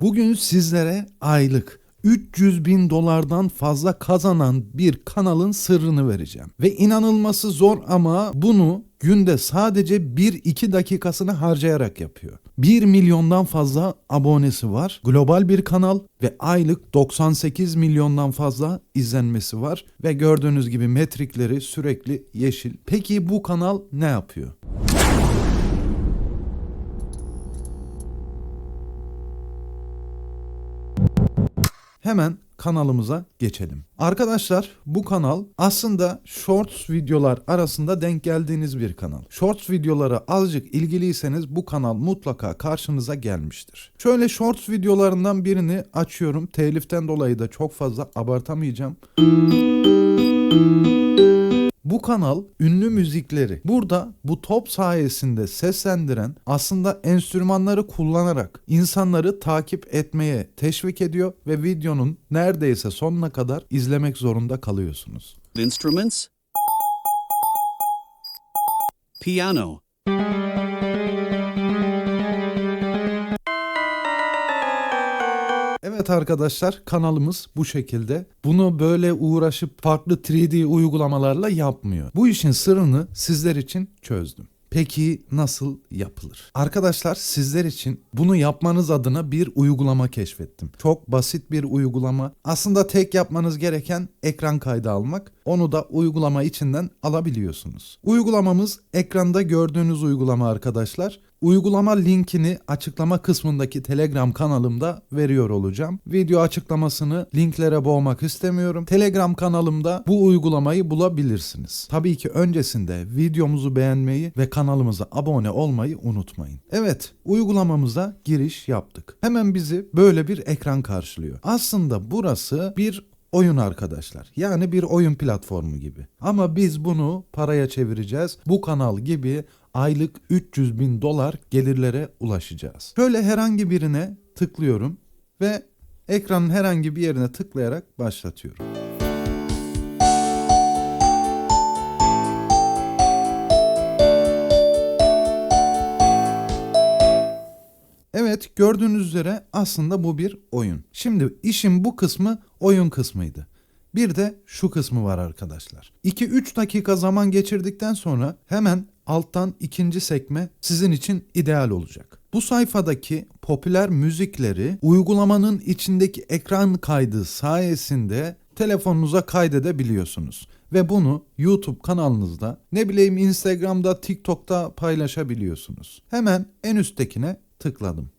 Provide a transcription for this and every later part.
Bugün sizlere aylık 300 bin dolardan fazla kazanan bir kanalın sırrını vereceğim. Ve inanılması zor ama bunu günde sadece 1-2 dakikasını harcayarak yapıyor. 1 milyondan fazla abonesi var. Global bir kanal ve aylık 98 milyondan fazla izlenmesi var. Ve gördüğünüz gibi metrikleri sürekli yeşil. Peki bu kanal ne yapıyor? Hemen kanalımıza geçelim. Arkadaşlar bu kanal aslında Shorts videolar arasında denk geldiğiniz bir kanal. Shorts videolara azıcık ilgiliyseniz bu kanal mutlaka karşınıza gelmiştir. Şöyle Shorts videolarından birini açıyorum. Teliften dolayı da çok fazla abartamayacağım. Bu kanal ünlü müzikleri. Burada bu top sayesinde seslendiren aslında enstrümanları kullanarak insanları takip etmeye teşvik ediyor ve videonun neredeyse sonuna kadar izlemek zorunda kalıyorsunuz. Instruments. Piano Evet arkadaşlar kanalımız bu şekilde. Bunu böyle uğraşıp farklı 3D uygulamalarla yapmıyor. Bu işin sırrını sizler için çözdüm. Peki nasıl yapılır? Arkadaşlar sizler için bunu yapmanız adına bir uygulama keşfettim. Çok basit bir uygulama. Aslında tek yapmanız gereken ekran kaydı almak. Onu da uygulama içinden alabiliyorsunuz. Uygulamamız ekranda gördüğünüz uygulama arkadaşlar. Uygulama linkini açıklama kısmındaki Telegram kanalımda veriyor olacağım. Video açıklamasını linklere boğmak istemiyorum. Telegram kanalımda bu uygulamayı bulabilirsiniz. Tabii ki öncesinde videomuzu beğenmeyi ve kanalımıza abone olmayı unutmayın. Evet, uygulamamıza giriş yaptık. Hemen bizi böyle bir ekran karşılıyor. Aslında burası bir oyun arkadaşlar. Yani bir oyun platformu gibi. Ama biz bunu paraya çevireceğiz. Bu kanal gibi aylık 300 bin dolar gelirlere ulaşacağız. Şöyle herhangi birine tıklıyorum ve ekranın herhangi bir yerine tıklayarak başlatıyorum. Evet gördüğünüz üzere aslında bu bir oyun. Şimdi işin bu kısmı oyun kısmıydı. Bir de şu kısmı var arkadaşlar. 2-3 dakika zaman geçirdikten sonra hemen alttan ikinci sekme sizin için ideal olacak. Bu sayfadaki popüler müzikleri uygulamanın içindeki ekran kaydı sayesinde telefonunuza kaydedebiliyorsunuz. Ve bunu YouTube kanalınızda ne bileyim Instagram'da, TikTok'ta paylaşabiliyorsunuz. Hemen en üsttekine tıkladım.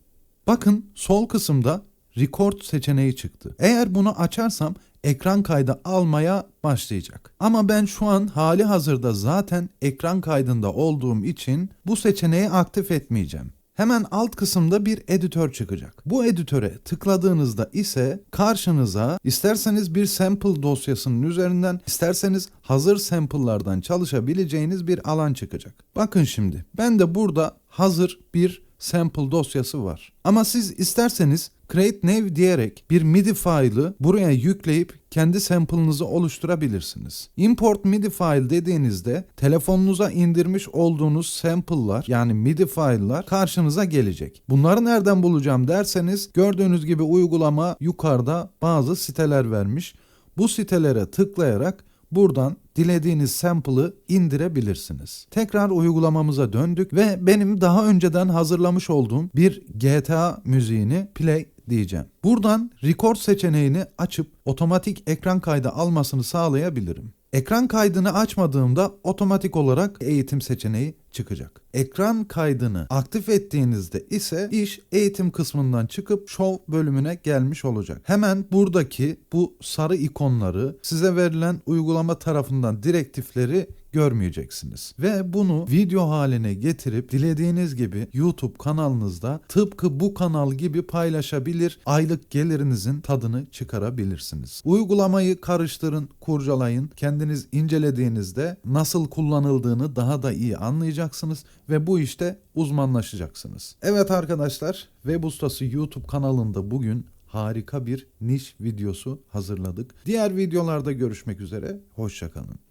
Bakın sol kısımda record seçeneği çıktı. Eğer bunu açarsam ekran kaydı almaya başlayacak. Ama ben şu an hali hazırda zaten ekran kaydında olduğum için bu seçeneği aktif etmeyeceğim. Hemen alt kısımda bir editör çıkacak. Bu editöre tıkladığınızda ise karşınıza isterseniz bir sample dosyasının üzerinden isterseniz hazır sample'lardan çalışabileceğiniz bir alan çıkacak. Bakın şimdi ben de burada hazır bir sample dosyası var. Ama siz isterseniz create new diyerek bir MIDI file'ı buraya yükleyip kendi sample'ınızı oluşturabilirsiniz. Import MIDI file dediğinizde telefonunuza indirmiş olduğunuz sample'lar yani MIDI file'lar karşınıza gelecek. Bunları nereden bulacağım derseniz gördüğünüz gibi uygulama yukarıda bazı siteler vermiş. Bu sitelere tıklayarak buradan dilediğiniz sample'ı indirebilirsiniz. Tekrar uygulamamıza döndük ve benim daha önceden hazırlamış olduğum bir GTA müziğini play diyeceğim. Buradan record seçeneğini açıp otomatik ekran kaydı almasını sağlayabilirim. Ekran kaydını açmadığımda otomatik olarak eğitim seçeneği çıkacak. Ekran kaydını aktif ettiğinizde ise iş eğitim kısmından çıkıp show bölümüne gelmiş olacak. Hemen buradaki bu sarı ikonları size verilen uygulama tarafından direktifleri görmeyeceksiniz. Ve bunu video haline getirip dilediğiniz gibi YouTube kanalınızda tıpkı bu kanal gibi paylaşabilir, aylık gelirinizin tadını çıkarabilirsiniz. Uygulamayı karıştırın, kurcalayın. Kendiniz incelediğinizde nasıl kullanıldığını daha da iyi anlayacaksınız ve bu işte uzmanlaşacaksınız. Evet arkadaşlar, Web Ustası YouTube kanalında bugün harika bir niş videosu hazırladık. Diğer videolarda görüşmek üzere, hoşçakalın.